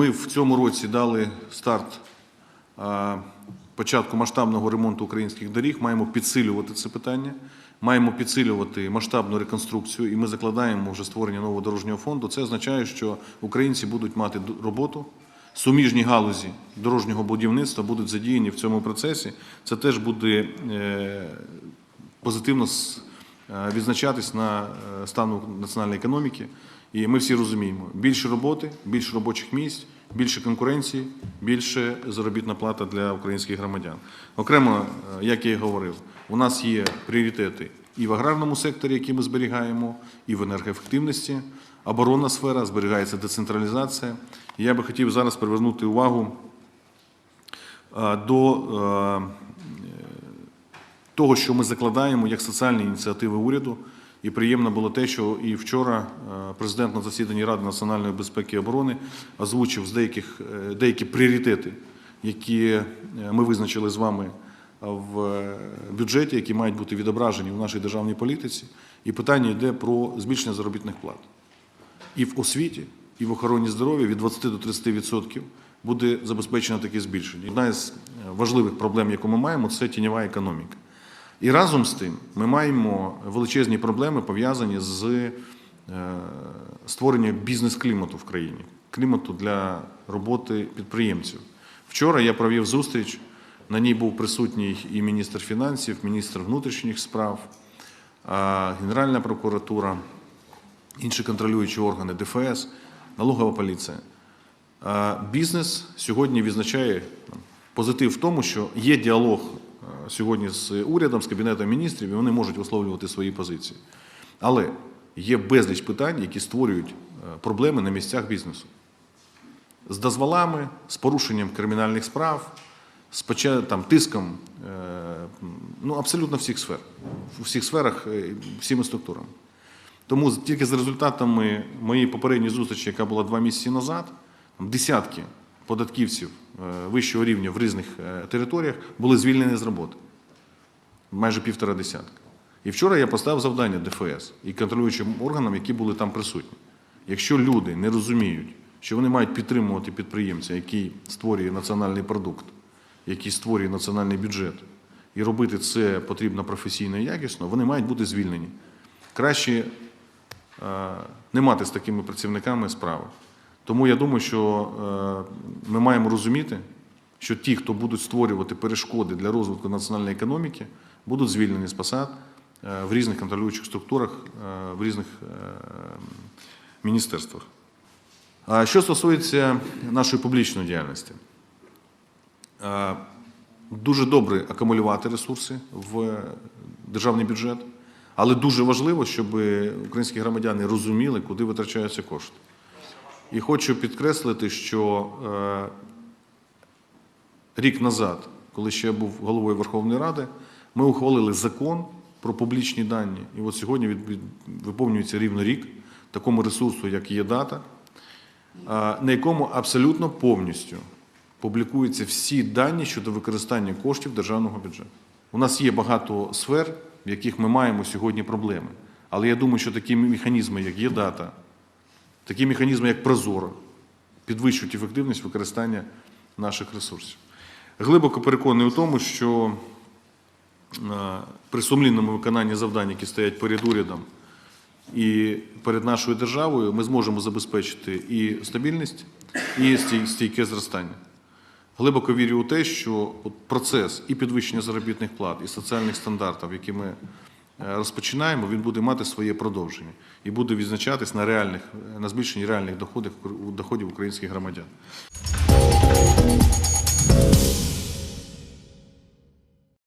в цьому році дали старт початку масштабного ремонту українських доріг, маємо підсилювати це питання, маємо підсилювати масштабну реконструкцію, і ми закладаємо вже створення нового дорожнього фонду. Це означає, що українці будуть мати роботу. Суміжні галузі дорожнього будівництва будуть задіяні в цьому процесі. Це теж буде е, позитивно відзначатись на е, стану національної економіки. І ми всі розуміємо, більше роботи, більше робочих місць, більше конкуренції, більше заробітна плата для українських громадян. Окремо, е, як я і говорив, у нас є пріоритети і в аграрному секторі, які ми зберігаємо, і в енергоефективності. Оборонна сфера, зберігається децентралізація. Я би хотів зараз привернути увагу е, до е, того, що ми закладаємо як соціальні ініціативи уряду. І приємно було те, що і вчора е, президент на засіданні Ради національної безпеки і оборони озвучив деяких, е, деякі пріоритети, які е, ми визначили з вами в бюджеті, які мають бути відображені в нашій державній політиці. І питання йде про збільшення заробітних плат. І в освіті, і в охороні здоров'я від 20 до 30% буде забезпечено таке збільшення. Одна із важливих проблем, яку ми маємо, це тіньова економіка. І разом з тим ми маємо величезні проблеми пов'язані з е, створенням бізнес-клімату в країні, клімату для роботи підприємців. Вчора я провів зустріч. На ній був присутній і міністр фінансів, міністр внутрішніх справ, Генеральна прокуратура, інші контролюючі органи, ДФС, налогова поліція. Бізнес сьогодні відзначає позитив в тому, що є діалог сьогодні з урядом, з кабінетом міністрів, і вони можуть висловлювати свої позиції. Але є безліч питань, які створюють е, проблеми на місцях бізнесу з дозволами, з порушенням кримінальних справ, з там, тиском е, ну, абсолютно всіх сфер, у всіх сферах, е, всіми структурами. Тому тільки з результатами моєї попередньої зустрічі, яка була два місяці назад, десятки податківців е, вищого рівня в різних е, територіях були звільнені з роботи. Майже півтора десятка. І вчора я поставив завдання ДФС і контролюючим органам, які були там присутні. Якщо люди не розуміють, що вони мають підтримувати підприємця, який створює національний продукт, який створює національний бюджет, і робити це потрібно професійно і якісно, вони мають бути звільнені. Краще е, не мати з такими працівниками справи. Тому я думаю, що е, ми маємо розуміти, що ті, хто будуть створювати перешкоди для розвитку національної економіки, будуть звільнені з посад е, в різних контролюючих структурах, е, в різних міністерствах. Що стосується нашої публічної діяльності, дуже добре акумулювати ресурси в державний бюджет, але дуже важливо, щоб українські громадяни розуміли, куди витрачаються кошти. І хочу підкреслити, що е, рік назад, коли ще я був головою Верховної Ради, ми ухвалили закон про публічні дані. І от сьогодні виповнюється рівно рік такому ресурсу, як є дата, на якому абсолютно повністю публікуються всі дані щодо використання коштів державного бюджету. У нас є багато сфер, в яких ми маємо сьогодні проблеми. Але я думаю, що такі механізми, як є дата, такі механізми, як Прозоро, підвищують ефективність використання наших ресурсів. Глибоко переконаний у тому, що е, при сумлінному виконанні завдань, які стоять перед урядом і перед нашою державою, ми зможемо забезпечити і стабільність, і стійке зростання. Глибоко вірю у те, що процес і підвищення заробітних плат, і соціальних стандартів, які ми розпочинаємо, він буде мати своє продовження і буде відзначатись на реальних на збільшенні реальних доходів доходів українських громадян.